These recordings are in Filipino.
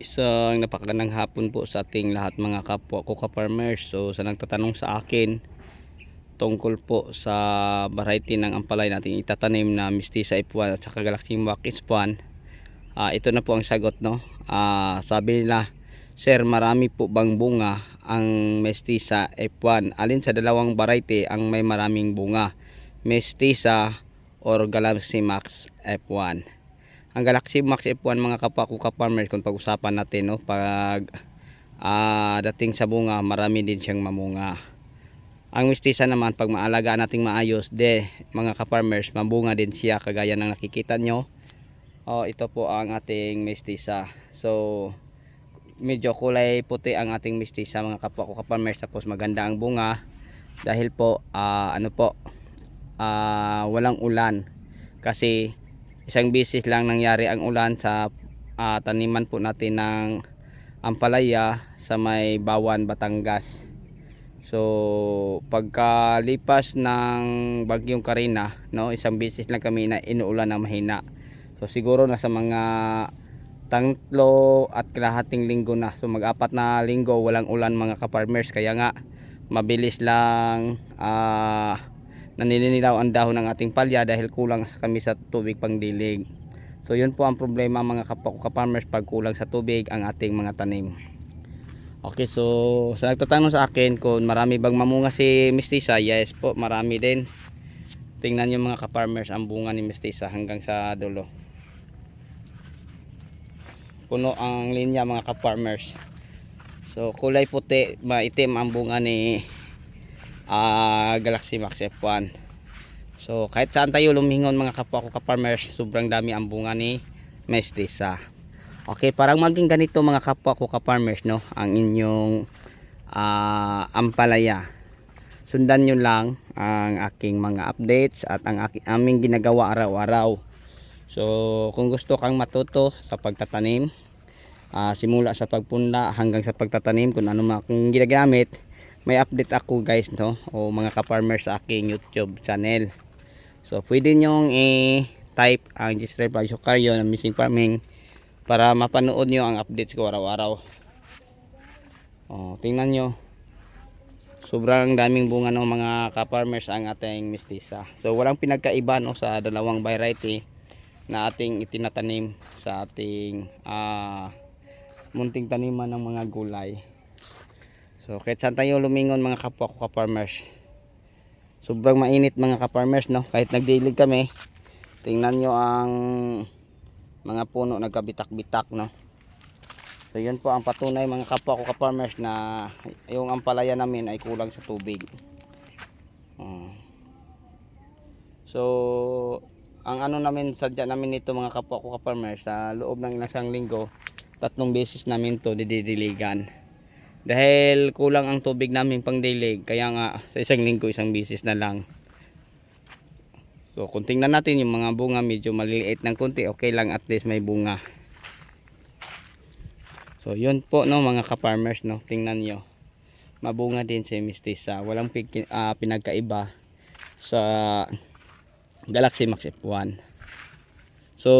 Isang napakagandang hapon po sa ating lahat mga kapwa ko ka-farmers. So sa nagtatanong sa akin tungkol po sa variety ng ampalay natin itatanim na Mistisa F1 at saka Galaxy Mac F1. Ah, ito na po ang sagot no. Ah, sabi nila, Sir, marami po bang bunga ang Mestiza F1? Alin sa dalawang variety ang may maraming bunga? Mestiza or Galaxy Max F1? Ang Galaxy Max F1 mga kapwa ko ka-farmers kung pag-usapan natin no? Pag ah, dating sa bunga marami din siyang mamunga. Ang mistisa naman pag maalagaan nating maayos de mga ka-farmers mabunga din siya kagaya ng nakikita nyo. Oh, ito po ang ating mistisa so medyo kulay puti ang ating mistisa mga kapwa ko ka-farmers tapos maganda ang bunga. Dahil po ah, ano po ah, walang ulan. Kasi isang bisis lang nangyari ang ulan sa ah, taniman po natin ng ampalaya sa may Bawan, Batangas. So, pagkalipas ng bagyong Karina, no, isang bisis lang kami na inuulan ng mahina. So, siguro nasa mga tanglo at kalahating linggo na. So, mag-apat na linggo walang ulan mga ka-farmers. Kaya nga, mabilis lang ah naninilaw ang dahon ng ating palya dahil kulang kami sa tubig pangdilig. So yun po ang problema mga kapwa farmers pag kulang sa tubig ang ating mga tanim. Okay, so sa nagtatanong sa akin kung marami bang mamunga si Mestiza, yes po, marami din. Tingnan niyo mga ka-farmers ang bunga ni Mestiza hanggang sa dulo. Puno ang linya mga ka-farmers. So kulay puti, maitim ang bunga ni ah, Galaxy Max F1 so kahit saan tayo lumingon mga kapwa ko ka-farmers sobrang dami ang bunga ni Mestiza okay parang maging ganito mga kapwa ko ka-farmers no? Ang inyong ah, ampalaya. Sundan nyo lang ang aking mga updates at ang aking, aming ginagawa araw-araw. So kung gusto kang matuto sa pagtatanim ah, simula sa pagpunla hanggang sa pagtatanim kung ano mga ginagamit may update ako guys no o mga ka-farmers sa aking YouTube channel. So pwede nyong i-type ang Gisray Pagyo Caryo ng Missing Farming para mapanood nyo ang updates ko araw-araw. Oh, tingnan nyo. Sobrang daming bunga ng mga ka-farmers ang ating mistisa. So walang pinagkaiba no sa dalawang variety na ating itinatanim sa ating ah, munting taniman ng mga gulay. So kahit saan tayo lumingon mga kapwa ko ka-farmers. Sobrang mainit mga ka-farmers no. Kahit nagdilig kami. Tingnan nyo ang mga puno nagkabitak-bitak no. So yun po ang patunay mga kapwa ko ka-farmers na yung ampalaya namin ay kulang sa tubig. Oh. So ang ano namin sadya namin nito mga kapwa ko ka-farmers sa loob ng ilang linggo tatlong beses namin to didiligan dahil kulang ang tubig namin pang dilig kaya nga sa isang linggo isang bisis na lang. So kung tingnan natin yung mga bunga medyo maliliit ng konti okay lang at least may bunga. So yun po no mga ka-farmers no tingnan nyo. Mabunga din si Mistisa walang ah, pinagkaiba sa Galaxy Max F1 so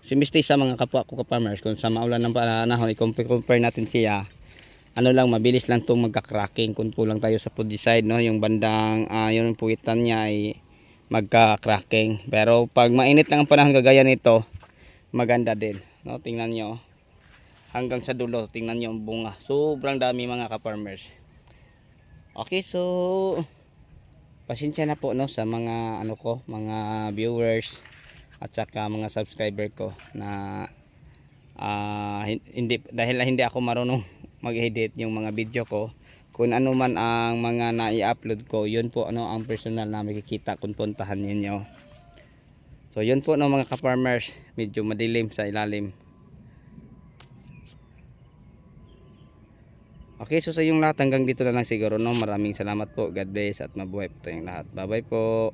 si Mistisa mga kapwa ko ka-farmers kung sa maulan ng panahon i-compare natin siya ano lang mabilis lang itong magka-cracking. Kung kulang tayo sa fungicide no yung bandang uh, yung puwitan niya ay magka-cracking. Pero pag mainit lang ang panahon gagaya nito maganda din no? Tingnan nyo hanggang sa dulo tingnan nyo ang bunga. Sobrang dami mga ka-farmers. Okay so pasensya na po no sa mga ano ko mga viewers at saka mga subscriber ko na hin- hindi dahil hindi ako marunong mag-edit yung mga video ko. Kung ano man ang mga nai-upload ko yun po ano ang personal na makikita kung puntahan ninyo. So yun po no mga ka-farmers. Medyo madilim sa ilalim. Okay so sa yung lahat hanggang dito na lang siguro no. Maraming salamat po. God bless at mabuhay po tayong lahat. Bye bye po